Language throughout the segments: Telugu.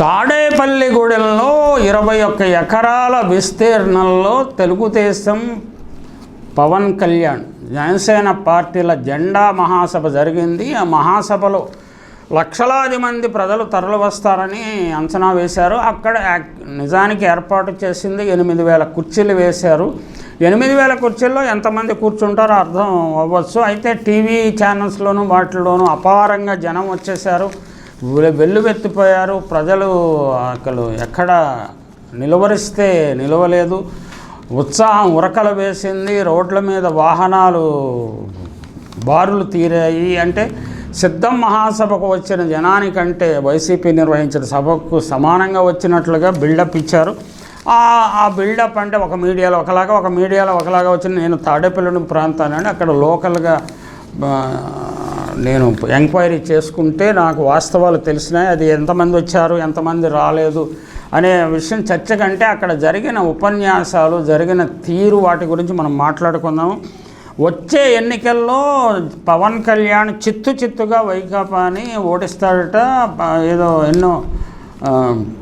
తాడేపల్లిగూడెంలో ఇరవై ఒక్క ఎకరాల విస్తీర్ణంలో తెలుగుదేశం పవన్ కళ్యాణ్ జనసేన పార్టీల జెండా మహాసభ జరిగింది. ఆ మహాసభలో లక్షలాది మంది ప్రజలు తరలి వస్తారని అంచనా వేశారు. అక్కడ నిజానికి ఏర్పాటు చేసింది ఎనిమిది వేల కుర్చీలు వేశారు. ఎనిమిది వేల కుర్చీల్లో ఎంతమంది కూర్చుంటారో అర్థం అవ్వచ్చు. అయితే టీవీ ఛానల్స్లోనూ వాటిలోనూ అపారంగా జనం వచ్చేసారు వెల్లువెత్తిపోయారు. ప్రజలు అసలు ఎక్కడ నిలువరిస్తే నిలవలేదు. ఉత్సాహం ఉరకలు వేసింది. రోడ్ల మీద వాహనాలు బారులు తీరాయి అంటే సిద్ధం మహాసభకు వచ్చిన జనానికంటే వైసీపీ నిర్వహించిన సభకు సమానంగా వచ్చినట్లుగా బిల్డప్ ఇచ్చారు. ఆ బిల్డప్ అంటే ఒక మీడియాలో ఒకలాగా ఒక మీడియాలో ఒకలాగా వచ్చిన నేను తాడేపల్లి ప్రాంతాన్ని అక్కడ లోకల్గా నేను ఎంక్వైరీ చేసుకుంటే నాకు వాస్తవాలు తెలిసినాయి. అది ఎంతమంది వచ్చారు ఎంతమంది రాలేదు అనే విషయం చర్చ కంటే అక్కడ జరిగిన ఉపన్యాసాలు జరిగిన తీరు వాటి గురించి మనం మాట్లాడుకుందాము. వచ్చే ఎన్నికల్లో పవన్ కళ్యాణ్ చిత్తు చిత్తుగా వైకాపాని ఓడిస్తాడట ఏదో ఎన్నో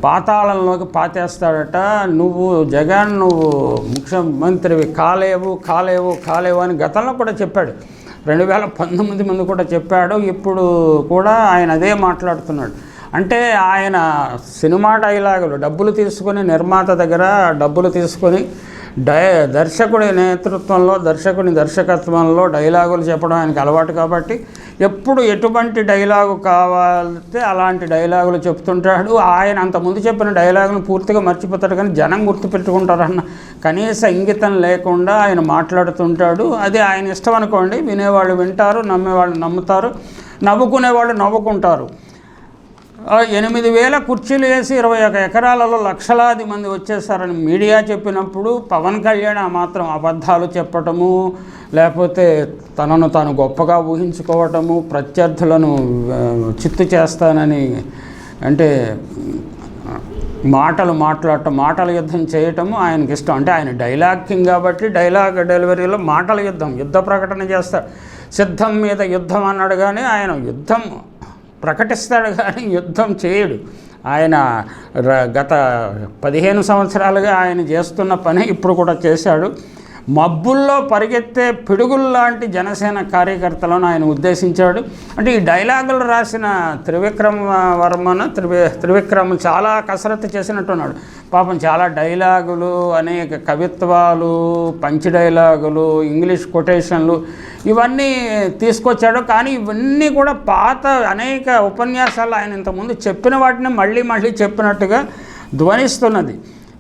పాతాళంలోకి పాతేస్తాడట. నువ్వు జగన్ నువ్వు ముఖ్యమంత్రివి కాలేవు కాలేవు కాలేవు అని గతంలో కూడా చెప్పాడు. రెండు వేల పంతొమ్మిది మంది కూడా చెప్పాడు ఇప్పుడు కూడా ఆయన అదే మాట్లాడుతున్నాడు. అంటే ఆయన సినిమా డైలాగులు డబ్బులు తీసుకొని నిర్మాత దగ్గర డబ్బులు తీసుకొని డై దర్శకుడి నేతృత్వంలో దర్శకుని దర్శకత్వంలో డైలాగులు చెప్పడం ఆయనకి అలవాటు కాబట్టి ఎప్పుడు ఎటువంటి డైలాగు కావాలంటే అలాంటి డైలాగులు చెప్తుంటాడు. ఆయన అంతకుముందు చెప్పిన డైలాగును పూర్తిగా మర్చిపోతాడు కానీ జనం గుర్తుపెట్టుకుంటారన్న కనీస ఇంగితం లేకుండా ఆయన మాట్లాడుతుంటాడు. అది ఆయన ఇష్టం అనుకోండి వినేవాళ్ళు వింటారు నమ్మేవాళ్ళు నమ్ముతారు నవ్వుకునేవాళ్ళు నవ్వుకుంటారు. ఎనిమిది వేల కుర్చీలు వేసి ఇరవై ఒక ఎకరాలలో లక్షలాది మంది వచ్చేసారని మీడియా చెప్పినప్పుడు పవన్ కళ్యాణ్ ఆ మాత్రం అబద్ధాలు చెప్పటము లేకపోతే తనను తాను గొప్పగా ఊహించుకోవటము ప్రత్యర్థులను చిత్తు చేస్తానని అంటే మాటలు మాట్లాడటం మాటల యుద్ధం చేయటము ఆయనకి ఇష్టం. అంటే ఆయన డైలాగ్ కింగ్ కాబట్టి డైలాగ్ డెలివరీలో మాటల యుద్ధం యుద్ధ ప్రకటన చేస్తాడు సిద్ధం మీద యుద్ధం అన్నాడు కానీ ఆయన యుద్ధం ప్రకటిస్తాడు కానీ యుద్ధం చేయడు. ఆయన గత పదిహేను సంవత్సరాలుగా ఆయన చేస్తున్న పని ఇప్పుడు కూడా చేశాడు. మబ్బుల్లో పరిగెత్తే పిడుగుల్లాంటి జనసేన కార్యకర్తలను ఆయన ఉద్దేశించాడు. అంటే ఈ డైలాగులు రాసిన త్రివిక్రమ వర్మను త్రివి త్రివిక్రమ్ చాలా కసరత్తు చేసినట్టున్నాడు పాపం చాలా డైలాగులు అనేక కవిత్వాలు పంచి డైలాగులు ఇంగ్లీష్ కొటేషన్లు ఇవన్నీ తీసుకొచ్చాడు. కానీ ఇవన్నీ కూడా పాత అనేక ఉపన్యాసాలు ఆయన ఇంతకుముందు చెప్పిన వాటిని మళ్ళీ మళ్ళీ చెప్పినట్టుగా ధ్వనిస్తున్నది.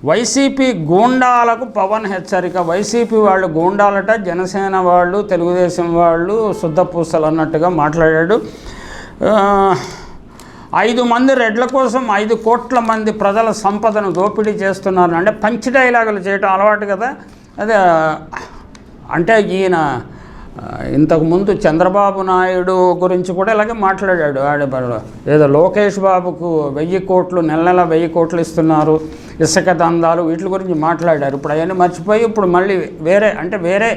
వైసీపీ గూండాలకు పవన్ హెచ్చరిక. వైసీపీ వాళ్ళు గూండాలట జనసేన వాళ్ళు తెలుగుదేశం వాళ్ళు శుద్ధపూసలు అన్నట్టుగా మాట్లాడాడు. ఐదు మంది రెడ్ల కోసం ఐదు కోట్ల మంది ప్రజల సంపదను దోపిడీ చేస్తున్నారు అంటే పంచి డైలాగులు చేయటం అలవాటు కదా. అదే అంటే ఈయన ఇంతకుముందు చంద్రబాబు నాయుడు గురించి కూడా ఇలాగే మాట్లాడాడు. ఆడ ఏదో లోకేష్ బాబుకు వెయ్యి కోట్లు నెల నెల వెయ్యి కోట్లు ఇస్తున్నారు. ఇసుక దందాలు వీటి గురించి మాట్లాడారు. ఇప్పుడు అవన్నీ మర్చిపోయి ఇప్పుడు మళ్ళీ వేరే అంటే వేరే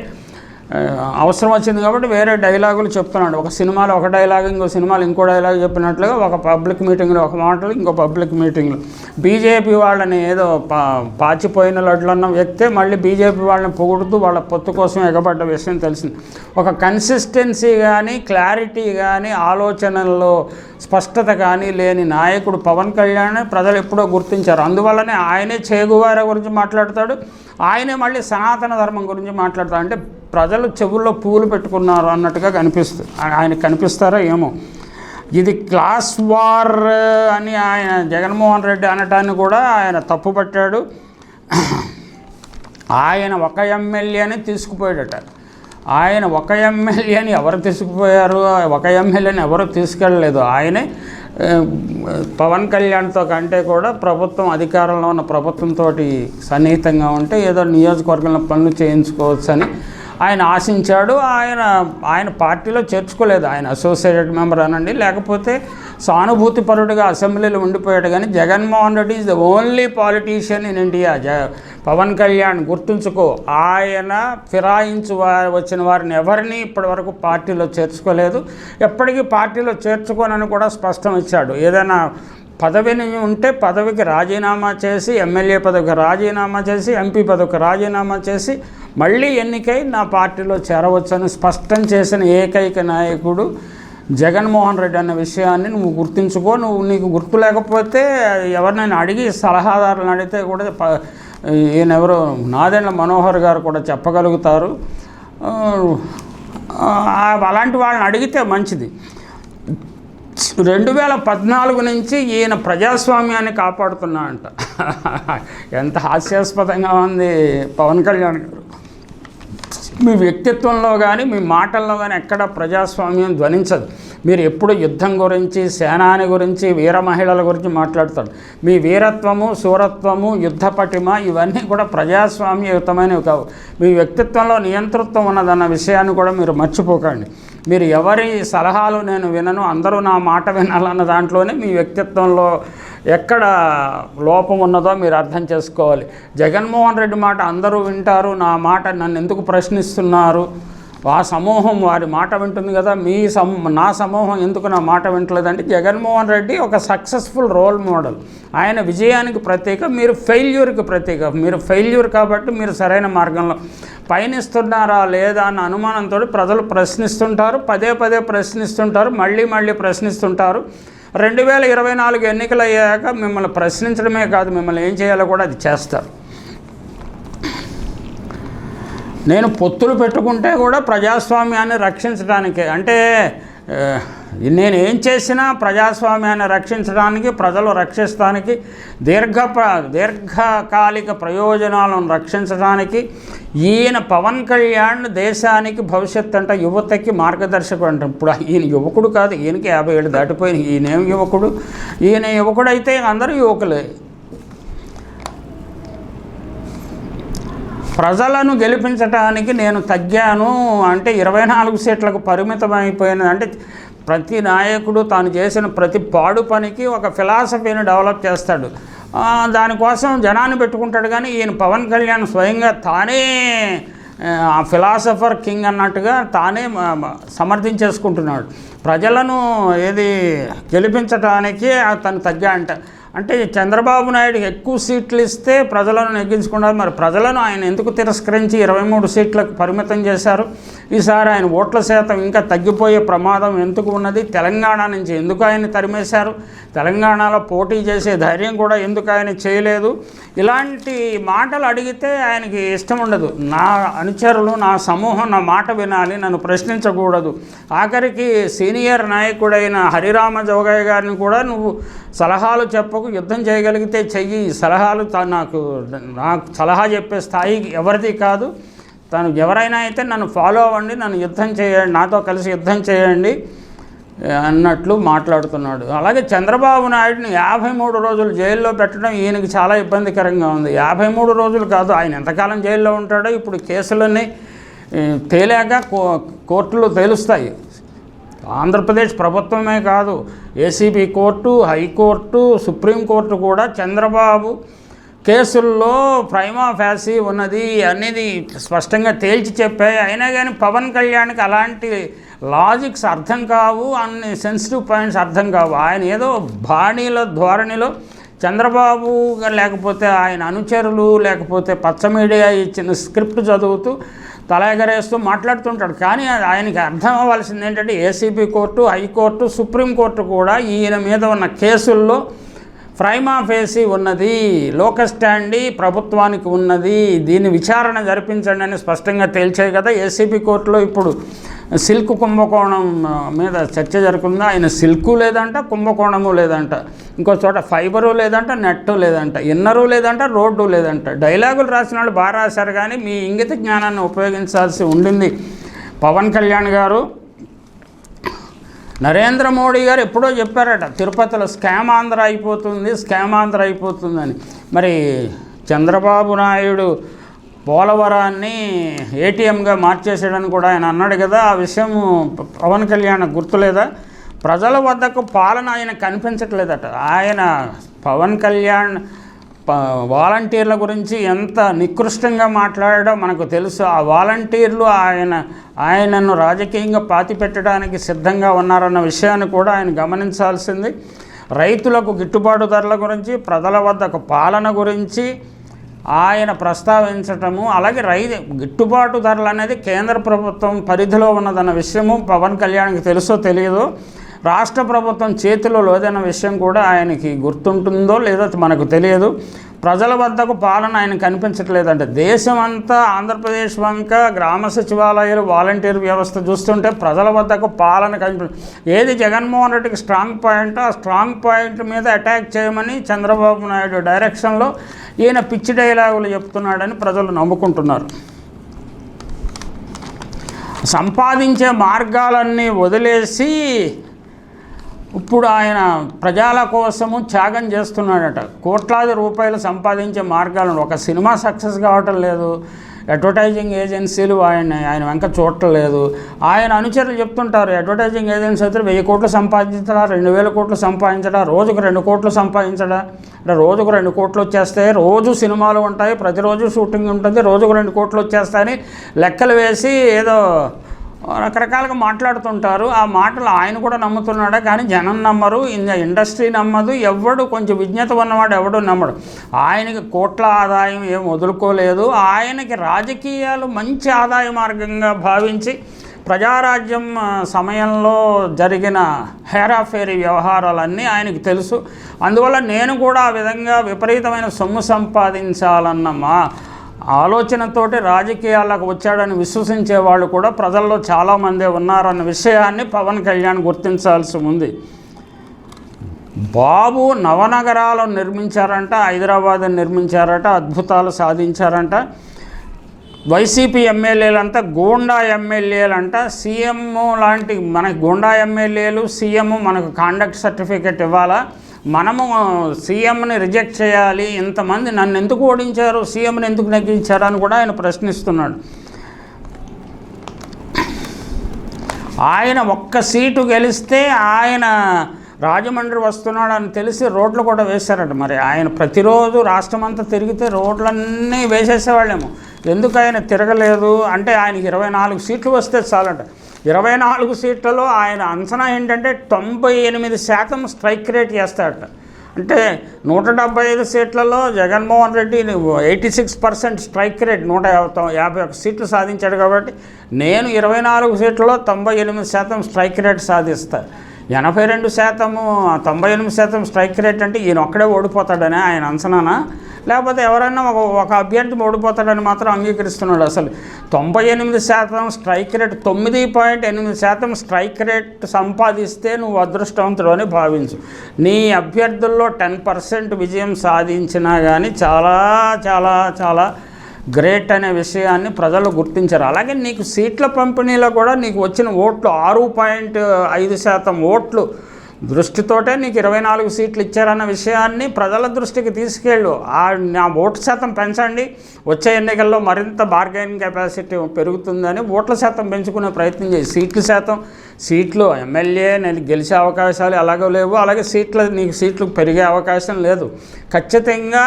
అవసరం వచ్చింది కాబట్టి వేరే డైలాగులు చెప్తున్నాడు. ఒక సినిమాలో ఒక డైలాగ్ ఇంకో సినిమాలో ఇంకో డైలాగ్ చెప్పినట్లుగా ఒక పబ్లిక్ మీటింగ్లో ఒక మాటలు ఇంకో పబ్లిక్ మీటింగ్లో. బీజేపీ వాళ్ళని ఏదో పా పాచిపోయిన లడ్లన్న వ్యక్తే మళ్ళీ బీజేపీ వాళ్ళని పొగుడుతూ వాళ్ళ పొత్తు కోసం ఎగబడ్డ విషయం తెలిసింది. ఒక కన్సిస్టెన్సీ కానీ క్లారిటీ కానీ ఆలోచనల్లో స్పష్టత కానీ లేని నాయకుడు పవన్ కళ్యాణ్ ప్రజలు ఎప్పుడో గుర్తించారు. అందువల్లనే ఆయనే చేగువార గురించి మాట్లాడతాడు. ఆయనే మళ్ళీ సనాతన ధర్మం గురించి మాట్లాడతాడు. అంటే ప్రజలు చెవుల్లో పువ్వులు పెట్టుకున్నారు అన్నట్టుగా కనిపిస్తుంది ఆయన కనిపిస్తారో ఏమో. ఇది క్లాస్ వార్ అని ఆయన జగన్మోహన్ రెడ్డి అనటాన్ని కూడా ఆయన తప్పుపట్టాడు. ఆయన ఒక ఎమ్మెల్యేని తీసుకుపోయాడట. ఆయన ఒక ఎమ్మెల్యేని ఎవరు తీసుకుపోయారు? ఒక ఎమ్మెల్యేని ఎవరు తీసుకెళ్ళలేదు. ఆయనే పవన్ కళ్యాణ్తో కంటే కూడా ప్రభుత్వం అధికారంలో ఉన్న ప్రభుత్వంతో సన్నిహితంగా ఉంటే ఏదో నియోజకవర్గంలో పనులు చేయించుకోవచ్చని ఆయన ఆశించాడు ఆయన ఆయన పార్టీలో చేర్చుకోలేదు. ఆయన అసోసియేటెడ్ మెంబర్ అనండి. లేకపోతే సానుభూతిపరుడుగా అసెంబ్లీలో ఉండిపోయాడు కానీ Jaganmohan Reddy is the only politician in India జ పవన్ కళ్యాణ్ గుర్తుంచుకో ఆయన ఫిరాయించు వచ్చిన వారిని ఎవరిని ఇప్పటివరకు పార్టీలో చేర్చుకోలేదు. ఎప్పటికీ పార్టీలో చేర్చుకోనని కూడా స్పష్టం ఇచ్చాడు. ఏదైనా పదవిని ఉంటే పదవికి రాజీనామా చేసి ఎమ్మెల్యే పదవికి రాజీనామా చేసి ఎంపీ పదవికి రాజీనామా చేసి మళ్ళీ ఎన్నికై నా పార్టీలో చేరవచ్చని స్పష్టం చేసిన ఏకైక నాయకుడు జగన్మోహన్ రెడ్డి అన్న విషయాన్ని నువ్వు గుర్తుంచుకో. నువ్వు నీకు గుర్తు లేకపోతే ఎవరినైనా అడిగి సలహాదారులను అడిగితే కూడా ఈయనెవరో ఎవరో నాదెండ్ల మనోహర్ గారు కూడా చెప్పగలుగుతారు. అలాంటి వాళ్ళని అడిగితే మంచిది. రెండు వేల పద్నాలుగు నుంచి ఈయన ప్రజాస్వామ్యాన్ని కాపాడుతున్నా అంట. ఎంత హాస్యాస్పదంగా ఉంది పవన్ కళ్యాణ్ గారు. మీ వ్యక్తిత్వంలో కానీ మీ మాటల్లో కానీ ఎక్కడ ప్రజాస్వామ్యం ధ్వనించదు. మీరు ఎప్పుడు యుద్ధం గురించి సేనాని గురించి వీర మహిళల గురించి మాట్లాడతారు. మీ వీరత్వము శూరత్వము యుద్ధ పటిమ ఇవన్నీ కూడా ప్రజాస్వామ్యయుతమైనవి కావు. మీ వ్యక్తిత్వంలో నియంతృత్వం ఉన్నదన్న విషయాన్ని కూడా మీరు మర్చిపోకండి. మీరు ఎవరి సలహాలు నేను వినను అందరూ నా మాట వినాలన్న దాంట్లోనే మీ వ్యక్తిత్వంలో ఎక్కడ లోపం ఉన్నదో మీరు అర్థం చేసుకోవాలి. జగన్మోహన్ రెడ్డి మాట అందరూ వింటారు నా మాట నన్ను ఎందుకు ప్రశ్నిస్తున్నారు? ఆ సమూహం వారి మాట వింటుంది కదా మీ సమ్ నా సమూహం ఎందుకు నా మాట వింటలేదంటే జగన్మోహన్ రెడ్డి ఒక సక్సెస్ఫుల్ రోల్ మోడల్ ఆయన విజయానికి ప్రత్యేక మీరు ఫెయిల్యూర్కి ప్రత్యేక. మీరు ఫెయిల్యూర్ కాబట్టి మీరు సరైన మార్గంలో పయనిస్తున్నారా లేదా అన్న అనుమానంతో ప్రజలు ప్రశ్నిస్తుంటారు. పదే పదే ప్రశ్నిస్తుంటారు మళ్ళీ మళ్ళీ ప్రశ్నిస్తుంటారు. రెండు వేల ఇరవై నాలుగు ఎన్నికలు అయ్యాక మిమ్మల్ని ప్రశ్నించడమే కాదు మిమ్మల్ని ఏం చేయాలో కూడా అది చేస్తారు. నేను పొత్తులు పెట్టుకుంటే కూడా ప్రజాస్వామ్యాన్ని రక్షించడానికి. అంటే నేను ఏం చేసినా ప్రజాస్వామ్యాన్ని రక్షించడానికి ప్రజలు రక్షిస్తానికి దీర్ఘ దీర్ఘకాలిక ప్రయోజనాలను రక్షించడానికి ఈయన పవన్ కళ్యాణ్ దేశానికి భవిష్యత్ అంట యువతకి మార్గదర్శకుడు అంట. ఇప్పుడు ఈయన యువకుడు కాదు ఈయనకి యాభై ఏళ్ళు దాటిపోయింది ఈయనేం యువకుడు? ఈయన యువకుడైతే అందరూ యువకులే. ప్రజలను గెలిపించడానికి నేను తగ్గాను అంటే ఇరవై నాలుగు సీట్లకు పరిమితం అంటే ప్రతి నాయకుడు తాను చేసిన ప్రతి పాడు పనికి ఒక ఫిలాసఫీని డెవలప్ చేస్తాడు. దానికోసం జనాన్ని పెట్టుకుంటాడు కానీ ఈయన పవన్ కళ్యాణ్ స్వయంగా తానే ఆ ఫిలాసఫర్ కింగ్ అన్నట్టుగా తానే సమర్థించేసుకుంటున్నాడు. ప్రజలను ఏది గెలిపించటానికి తను తగ్గా అంట అంటే చంద్రబాబు నాయుడు ఎక్కువ సీట్లు ఇస్తే ప్రజలను నెగ్గించుకున్నారు. మరి ప్రజలను ఆయన ఎందుకు తిరస్కరించి ఇరవై మూడు సీట్లకు పరిమితం చేశారు? ఈసారి ఆయన ఓట్ల శాతం ఇంకా తగ్గిపోయే ప్రమాదం ఎందుకు ఉన్నది? తెలంగాణ నుంచి ఎందుకు ఆయన తరిమేశారు? తెలంగాణలో పోటీ చేసే ధైర్యం కూడా ఎందుకు ఆయన చేయలేదు? ఇలాంటి మాటలు అడిగితే ఆయనకి ఇష్టం ఉండదు. నా అనుచరులు నా సమూహం నా మాట వినాలి నన్ను ప్రశ్నించకూడదు. ఆఖరికి సీనియర్ నాయకుడైన హరిరామ జోగయ్య గారిని కూడా నువ్వు సలహాలు చెప్పకు యుద్ధం చేయగలిగితే చెయ్యి సలహాలు నాకు నాకు సలహా చెప్పే స్థాయి ఎవరిది కాదు. తను ఎవరైనా అయితే నన్ను ఫాలో అవ్వండి నన్ను యుద్ధం చేయండి నాతో కలిసి యుద్ధం చేయండి అన్నట్లు మాట్లాడుతున్నాడు. అలాగే చంద్రబాబు నాయుడుని యాభై మూడు రోజులు జైల్లో పెట్టడం ఈయనకి చాలా ఇబ్బందికరంగా ఉంది. యాభై మూడు రోజులు కాదు ఆయన ఎంతకాలం జైల్లో ఉంటాడో ఇప్పుడు కేసులన్నీ తేలాక కో కోర్టులు తేలుస్తాయి. ఆంధ్రప్రదేశ్ ప్రభుత్వమే కాదు. ఏసీబీ కోర్టు హైకోర్టు సుప్రీంకోర్టు కూడా చంద్రబాబు కేసుల్లో ప్రైమా ఫ్యాసీ ఉన్నది అనేది స్పష్టంగా తేల్చి చెప్పాయి అయినా కానీ పవన్ కళ్యాణ్కి అలాంటి లాజిక్స్ అర్థం కావు అన్ని సెన్సిటివ్ పాయింట్స్ అర్థం కావు. ఆయన ఏదో బాణీల ధోరణిలో చంద్రబాబు లేకపోతే ఆయన అనుచరులు లేకపోతే పచ్చ మీడియా ఇచ్చిన స్క్రిప్ట్ చదువుతూ తల ఎగరేస్తూ మాట్లాడుతుంటాడు. కానీ ఆయనకి అర్థం అవ్వాల్సింది ఏంటంటే ఏసీబీ కోర్టు హైకోర్టు సుప్రీంకోర్టు కూడా ఈయన మీద ఉన్న కేసుల్లో ప్రైమా ఫేసి ఉన్నది లోకస్టాండి ప్రభుత్వానికి ఉన్నది దీన్ని విచారణ జరిపించండి అని స్పష్టంగా తేల్చాయి కదా. ఏసీబీ కోర్టులో ఇప్పుడు సిల్క్ కుంభకోణం మీద చర్చ జరుగుతుందా? ఆయన సిల్కు లేదంట కుంభకోణము లేదంట. ఇంకో చోట ఫైబరు లేదంట నెట్టు లేదంట. ఇన్నరు లేదంట రోడ్డు లేదంట. డైలాగులు రాసిన వాళ్ళు బాగా రాశారు కానీ మీ ఇంగిత జ్ఞానాన్ని ఉపయోగించాల్సి ఉండింది. పవన్ కళ్యాణ్ గారు నరేంద్ర మోడీ గారు ఎప్పుడో చెప్పారట తిరుపతిలో స్కామ్ ఆంధ్ర అయిపోతుంది స్కామ్ ఆంధ్ర అయిపోతుందని. మరి చంద్రబాబు నాయుడు పోలవరాన్ని ఏటీఎంగా మార్చేసాడని కూడా ఆయన అన్నాడు కదా. ఆ విషయం పవన్ కళ్యాణ్ గుర్తులేదా? ప్రజల వద్దకు పాలన ఆయన కనిపించట్లేదట. ఆయన పవన్ కళ్యాణ్ ప- వాలంటీర్ల గురించి ఎంత నికృష్టంగా మాట్లాడాడో మనకు తెలుసు. ఆ వాలంటీర్లు ఆయన ఆయనను రాజకీయంగా పాతి పెట్టడానికి సిద్ధంగా ఉన్నారన్న విషయాన్ని కూడా ఆయన గమనించాల్సింది. రైతులకు గిట్టుబాటు ధరల గురించి ప్రజల వద్దకు పాలన గురించి ఆయన ప్రస్తావించటము అలాగే రైతు గిట్టుబాటు ధరలు అనేది కేంద్ర ప్రభుత్వం పరిధిలో ఉన్నదన్న విషయము పవన్ కళ్యాణ్కి తెలుసో తెలియదు రాష్ట్ర ప్రభుత్వం చేతిలో లేదన్న విషయం కూడా ఆయనకి గుర్తుంటుందో లేదో మనకు తెలియదు. ప్రజల వద్దకు పాలన ఆయన కనిపించట్లేదంటే. దేశం అంతా ఆంధ్రప్రదేశ్ వంక గ్రామ సచివాలయాలు వాలంటీర్ వ్యవస్థ చూస్తుంటే ప్రజల వద్దకు పాలన కనిపి ఏది జగన్మోహన్ రెడ్డికి స్ట్రాంగ్ పాయింట్ ఆ స్ట్రాంగ్ పాయింట్ మీద అటాక్ చేయమని చంద్రబాబు నాయుడు డైరెక్షన్లో ఈయన పిచ్చి డైలాగులు చెప్తున్నాడని ప్రజలు నమ్ముకుంటున్నారు. సంపాదించే మార్గాలన్నీ వదిలేసి ఇప్పుడు ఆయన ప్రజల కోసము త్యాగం చేస్తున్నాడట. కోట్లాది రూపాయలు సంపాదించే మార్గాలను ఒక సినిమా సక్సెస్ కావటం లేదు. అడ్వర్టైజింగ్ ఏజెన్సీలు ఆయన ఆయన వెంక చూడట్లేదు. ఆయన అనుచరులు చెప్తుంటారు అడ్వర్టైజింగ్ ఏజెన్సీ అయితే వెయ్యి కోట్లు సంపాదించడా రెండు వేల కోట్లు సంపాదించడా రోజుకు రెండు కోట్లు సంపాదించడా? అంటే రోజుకు రెండు కోట్లు వచ్చేస్తాయి రోజు సినిమాలు ఉంటాయి ప్రతిరోజు షూటింగ్ ఉంటుంది రోజుకు రెండు కోట్లు వచ్చేస్తాయని లెక్కలు వేసి ఏదో రకరకాలుగా మాట్లాడుతుంటారు. ఆ మాటలు ఆయన కూడా నమ్ముతున్నాడా? కానీ జనం నమ్మరు. ఇండస్ట్రీ నమ్మదు. ఎవడు కొంచెం విజ్ఞత ఉన్నవాడు ఎవడు నమ్మడు. ఆయనకి కోట్ల ఆదాయం ఏం వదులుకోలేదు. ఆయనకి రాజకీయాలు మంచి ఆదాయ మార్గంగా భావించి ప్రజారాజ్యం సమయంలో జరిగిన హేరాఫేరీ వ్యవహారాలన్నీ ఆయనకి తెలుసు. అందువల్ల నేను కూడా ఆ విధంగా విపరీతమైన సొమ్ము సంపాదించాలన్న మా ఆలోచనతోటి రాజకీయాలకు వచ్చాడని విశ్వసించే వాళ్ళు కూడా ప్రజల్లో చాలామంది ఉన్నారన్న విషయాన్ని పవన్ కళ్యాణ్ గుర్తించాల్సి ఉంది. బాబు నవనగరాలను నిర్మించారంట హైదరాబాద్ నిర్మించారట అద్భుతాలు సాధించారంట. వైసీపీ ఎమ్మెల్యేలంతా గోండా ఎమ్మెల్యేలంట. సీఎం లాంటి మనకి గోండా ఎమ్మెల్యేలు సీఎం మనకు కాండక్ట్ సర్టిఫికెట్ ఇవ్వాలా? మనము సీఎంని రిజెక్ట్ చేయాలి ఇంతమంది నన్ను ఎందుకు ఓడించారు సీఎంని ఎందుకు నెగ్గించారు అని కూడా ఆయన ప్రశ్నిస్తున్నాడు. ఆయన ఒక్క సీటు గెలిస్తే ఆయన రాజమండ్రి వస్తున్నాడని తెలిసి రోడ్లు కూడా వేశారట మరి. ఆయన ప్రతిరోజు రాష్ట్రం అంతా తిరిగితే రోడ్లన్నీ వేసేసేవాళ్ళేమో. ఎందుకు ఆయన తిరగలేదు? అంటే ఆయనకి ఇరవై నాలుగు సీట్లు వస్తే చాలట. ఇరవై నాలుగు సీట్లలో ఆయన అంచనా ఏంటంటే తొంభై ఎనిమిది శాతం స్ట్రైక్ రేట్ చేస్తాడట. అంటే నూట డెబ్బై ఐదు సీట్లలో Jaganmohan Reddy eighty six percent strike rate నూట యాభై యాభై ఒక్క సీట్లు సాధించాడు కాబట్టి నేను ఇరవై నాలుగు సీట్లలో తొంభై ఎనిమిది శాతం స్ట్రైక్ రేట్ సాధిస్తా. ఎనభై రెండు శాతము తొంభై ఎనిమిది శాతం స్ట్రైక్ రేట్ అంటే ఈయన ఒక్కడే ఓడిపోతాడని ఆయన అంచనానా? లేకపోతే ఎవరైనా ఒక ఒక అభ్యర్థి ఓడిపోతాడని మాత్రం అంగీకరిస్తున్నాడు అసలు. తొంభై ఎనిమిది శాతం స్ట్రైక్ రేట్ తొమ్మిది పాయింట్ ఎనిమిది శాతం స్ట్రైక్ రేట్ సంపాదిస్తే నువ్వు అదృష్టవంతుడు అని భావించు. నీ అభ్యర్థుల్లో టెన్ పర్సెంట్ విజయం సాధించినా కానీ చాలా చాలా చాలా గ్రేట్ అనే విషయాన్ని ప్రజలు గుర్తించారు. అలాగే నీకు సీట్ల పంపిణీలో కూడా నీకు వచ్చిన ఓట్లు ఆరు పాయింట్ ఐదు శాతం ఓట్లు దృష్టితోటే నీకు ఇరవై నాలుగు సీట్లు ఇచ్చారన్న విషయాన్ని ప్రజల దృష్టికి తీసుకెళ్ళు. ఆ నా ఓటు శాతం పెంచండి. వచ్చే ఎన్నికల్లో మరింత బార్గైనింగ్ కెపాసిటీ పెరుగుతుందని ఓట్ల శాతం పెంచుకునే ప్రయత్నం చేయి. సీట్ల శాతం సీట్లు ఎమ్మెల్యే నేను గెలిచే అవకాశాలు ఎలాగో లేవు. అలాగే సీట్ల నీకు సీట్లు పెరిగే అవకాశం లేదు. ఖచ్చితంగా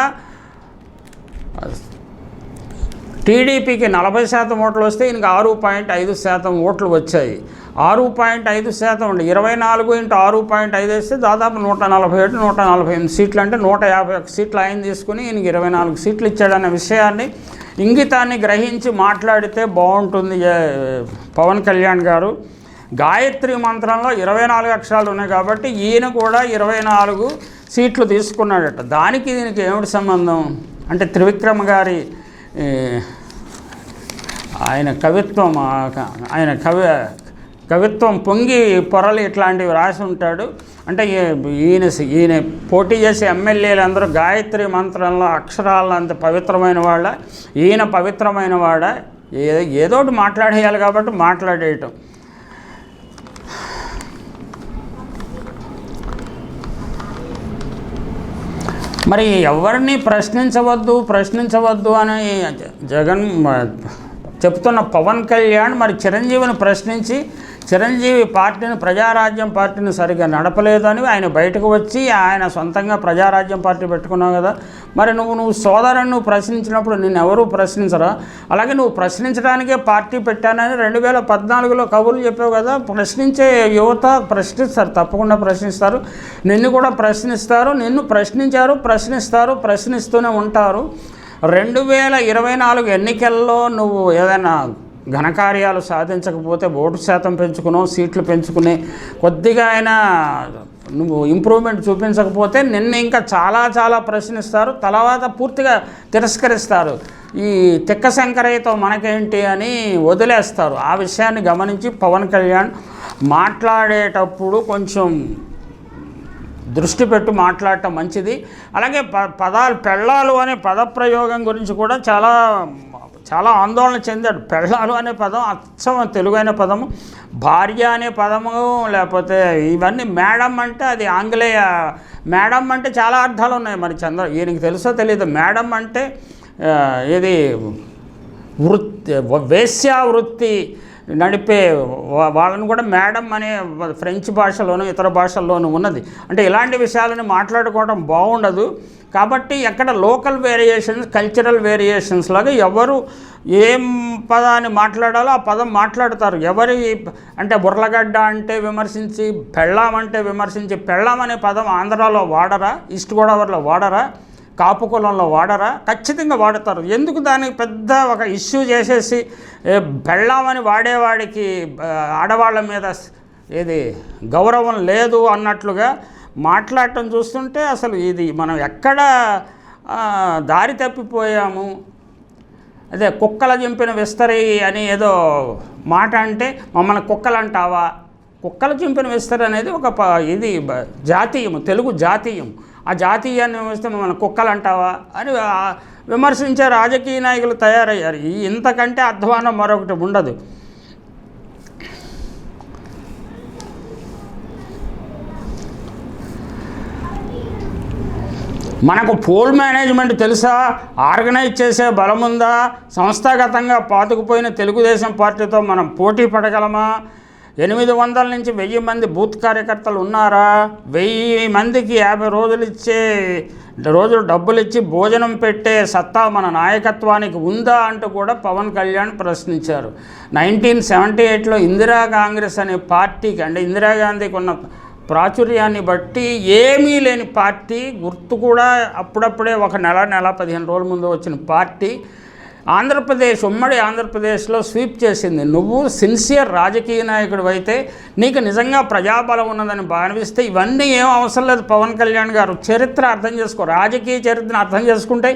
టీడీపీకి నలభై శాతం ఓట్లు వస్తే ఈయనకి ఆరు పాయింట్ ఐదు శాతం ఓట్లు వచ్చాయి. ఆరు పాయింట్ ఐదు శాతం ఉండి ఇరవై నాలుగు ఇంటూ ఆరు పాయింట్ ఐదు వేస్తే దాదాపు నూట నలభై ఏడు నూట నలభై ఎనిమిది సీట్లు అంటే నూట యాభై ఒక సీట్లు ఆయన తీసుకుని ఈయనకి ఇరవై నాలుగు సీట్లు ఇచ్చాడన్న విషయాన్ని ఇంగితాన్ని గ్రహించి మాట్లాడితే బాగుంటుంది పవన్ కళ్యాణ్ గారు. గాయత్రి మంత్రంలో ఇరవై నాలుగు అక్షరాలు ఉన్నాయి కాబట్టి ఈయన కూడా ఇరవై నాలుగు సీట్లు తీసుకున్నాడట. దానికి దీనికి ఏమిటి సంబంధం? అంటే త్రివిక్రమ గారి ఆయన కవిత్వం ఆయన కవి కవిత్వం పొంగి పొరలు ఇట్లాంటివి రాసి ఉంటాడు. అంటే ఈ- ఈయన ఈయన పోటీ చేసే ఎమ్మెల్యేలందరూ గాయత్రి మంత్రంలో అక్షరాలు అంత పవిత్రమైన వాళ్ళ ఈయన పవిత్రమైన వాడ ఏదో ఒకటి మాట్లాడేయాలి కాబట్టి మాట్లాడేయటం. మరి ఎవరిని ప్రశ్నించవద్దు ప్రశ్నించవద్దు అని జ- జగన్ చెప్తున్న పవన్ కళ్యాణ్ మరి చిరంజీవిని ప్రశ్నించి చిరంజీవి పార్టీని ప్రజారాజ్యం పార్టీని సరిగ్గా నడపలేదని ఆయన బయటకు వచ్చి ఆయన సొంతంగా ప్రజారాజ్యం పార్టీ పెట్టుకున్నావు కదా. మరి నువ్వు నువ్వు సోదరుని నువ్వు ప్రశ్నించినప్పుడు నిన్ను ఎవరు ప్రశ్నించరా? అలాగే నువ్వు ప్రశ్నించడానికే పార్టీ పెట్టానని రెండు వేల పద్నాలుగులో కబుర్లు చెప్పావు కదా. ప్రశ్నించే యువత ప్రశ్నిస్తారు తప్పకుండా ప్రశ్నిస్తారు. నిన్ను కూడా ప్రశ్నిస్తారు నిన్ను ప్రశ్నించారు ప్రశ్నిస్తారు ప్రశ్నిస్తూనే ఉంటారు. రెండు వేల ఇరవై నాలుగు ఎన్నికల్లో నువ్వు ఏదైనా ఘనకార్యాలు సాధించకపోతే ఓటు శాతం పెంచుకునో సీట్లు పెంచుకునే కొద్దిగా అయినా నువ్వు ఇంప్రూవ్మెంట్ చూపించకపోతే నిన్న ఇంకా చాలా చాలా ప్రశ్నిస్తారు తర్వాత పూర్తిగా తిరస్కరిస్తారు. ఈ తిక్క శంకరయ్యతో మనకేంటి అని వదిలేస్తారు. ఆ విషయాన్ని గమనించి పవన్ కళ్యాణ్ మాట్లాడేటప్పుడు కొంచెం దృష్టి పెట్టి మాట్లాడటం మంచిది. అలాగే ప పదాలు పెళ్ళాలు అనే పదప్రయోగం గురించి కూడా చాలా చాలా ఆందోళన చెందాడు. పెళ్ళాలు అనే పదం అచ్చం తెలుగైన పదము భార్య అనే పదము లేకపోతే ఇవన్నీ మేడం అంటే అది ఆంగ్లేయ మేడం అంటే చాలా అర్థాలు ఉన్నాయి మరి చంద్ర. ఈయనకి తెలుసో తెలియదు మేడం అంటే ఇది వృత్తి వేశ్యా వృత్తి నడిపే వా- వాళ్ళని కూడా మేడం అనే ఫ్రెంచ్ భాషలోనూ ఇతర భాషల్లోనూ ఉన్నది. అంటే ఇలాంటి విషయాలను మాట్లాడుకోవడం బాగుండదు కాబట్టి ఎక్కడ లోకల్ వేరియేషన్స్ కల్చరల్ వేరియేషన్స్ లాగా ఎవరు ఏం పదాన్ని మాట్లాడాలో ఆ పదం మాట్లాడతారు. ఎవరి అంటే బుర్రలగడ్డ అంటే విమర్శించి పెళ్ళాం అంటే విమర్శించి పెళ్ళాం అనే పదం ఆంధ్రాలో వాడరా ఈస్ట్ గోదావరిలో వాడరా? కాపు కులంలో వాడరా? ఖచ్చితంగా వాడతారు. ఎందుకు దానికి పెద్ద ఒక ఇష్యూ చేసేసి ఏ, పెళ్ళామని వాడేవాడికి ఆడవాళ్ళ మీద ఏది గౌరవం లేదు అన్నట్లుగా మాట్లాడటం చూస్తుంటే అసలు ఇది మనం ఎక్కడ దారి తప్పిపోయాము. అదే కుక్కల చింపిన విస్తరి అని ఏదో మాట అంటే మమ్మల్ని కుక్కలు అంటావా కుక్కల చింపిన విస్తరి అనేది ఒక ప ఇది జాతీయము జాతీయం తెలుగు జాతీయం ఆ జాతీయాన్ని వస్తే మమ్మల్ని కుక్కలు అంటావా అని విమర్శించే రాజకీయ నాయకులు తయారయ్యారు. ఈ ఇంతకంటే అధ్వానం మరొకటి ఉండదు. మనకు పోల్ మేనేజ్మెంట్ తెలుసా? ఆర్గనైజ్ చేసే బలముందా? సంస్థాగతంగా పాతుకుపోయిన తెలుగుదేశం పార్టీతో మనం పోటీ పడగలమా? ఎనిమిది వందల నుంచి వెయ్యి మంది బూత్ కార్యకర్తలు ఉన్నారా? వెయ్యి మందికి యాభై రోజులు ఇచ్చే రోజులు డబ్బులు ఇచ్చి భోజనం పెట్టే సత్తా మన నాయకత్వానికి ఉందా అంటూ కూడా పవన్ కళ్యాణ్ ప్రశ్నించారు. నైన్టీన్ సెవెంటీ ఎయిట్లో ఇందిరా కాంగ్రెస్ అనే పార్టీకి అంటే ఇందిరాగాంధీకి ఉన్న ప్రాచుర్యాన్ని బట్టి ఏమీ లేని పార్టీ గుర్తు కూడా అప్పుడప్పుడే ఒక నెల నెల పదిహేను రోజుల ముందు వచ్చిన పార్టీ ఆంధ్రప్రదేశ్ ఉమ్మడి ఆంధ్రప్రదేశ్లో స్వీప్ చేసింది. నువ్వు సిన్సియర్ రాజకీయ నాయకుడు అయితే నీకు నిజంగా ప్రజాబలం ఉన్నదని భావిస్తే ఇవన్నీ ఏం అవసరం లేదు పవన్ కళ్యాణ్ గారు. చరిత్ర అర్థం చేసుకో రాజకీయ చరిత్రను అర్థం చేసుకుంటే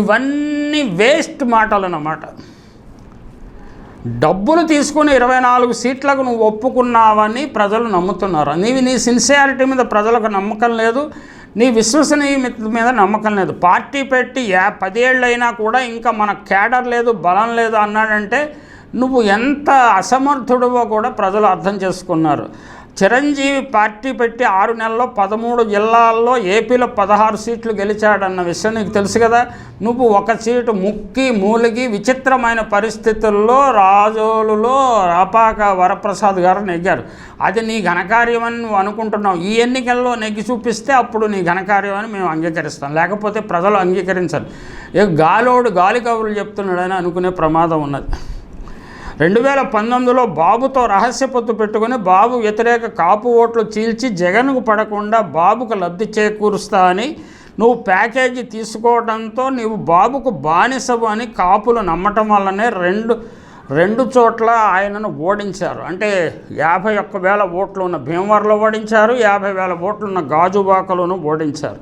ఇవన్నీ వేస్ట్ మాటలు అన్నమాట డబ్బులు తీసుకుని ఇరవై నాలుగు సీట్లకు నువ్వు ఒప్పుకున్నావని ప్రజలు నమ్ముతున్నారు. నీవి నీ సిన్సియారిటీ మీద ప్రజలకు నమ్మకం లేదు. నీ విశ్వసనీయత మీద నమ్మకం లేదు. పార్టీ పెట్టి యా పదేళ్ళైనా కూడా ఇంకా మన కేడర్ లేదు బలం లేదు అన్నాడంటే నువ్వు ఎంత అసమర్థుడవో కూడా ప్రజలు అర్థం చేసుకున్నారు. చిరంజీవి పార్టీ పెట్టి ఆరు నెలల్లో పదమూడు జిల్లాల్లో ఏపీలో పదహారు సీట్లు గెలిచాడన్న విషయం నీకు తెలుసు కదా. నువ్వు ఒక సీటు ముక్కి మూలిగి విచిత్రమైన పరిస్థితుల్లో రాజోలులో రాపాక వరప్రసాద్ గారు నెగ్గారు. అది నీ ఘనకార్యమని నువ్వు అనుకుంటున్నావు. ఈ ఎన్నికల్లో నెగ్గి చూపిస్తే అప్పుడు నీ ఘనకార్యం అని మేము అంగీకరిస్తాం. లేకపోతే ప్రజలు అంగీకరించరు. ఏ గాలోడు గాలి కబుర్లు చెప్తున్నాడని అనుకునే ప్రమాదం ఉన్నది. రెండు వేల పంతొమ్మిదిలో బాబుతో రహస్య పొత్తు పెట్టుకుని బాబు వ్యతిరేక కాపు ఓట్లు చీల్చి జగన్కు పడకుండా బాబుకు లబ్ధి చేకూరుస్తా అని నువ్వు ప్యాకేజీ తీసుకోవడంతో నీవు బాబుకు బానిసవు అని కాపులు నమ్మటం వల్లనే రెండు రెండు చోట్ల ఆయనను ఓడించారు. అంటే యాభై ఒక్క వేల ఓట్లు ఉన్న భీమవరంలో ఓడించారు యాభై వేల ఓట్లు ఉన్న గాజువాకలోను ఓడించారు.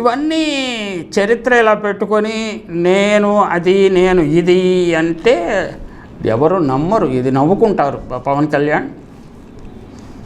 ఇవన్నీ చరిత్ర ఇలా పెట్టుకొని నేను అది నేను ఇది అంటే ఎవరు నమ్మరు ఇది నవ్వుకుంటారు పవన్ కళ్యాణ్.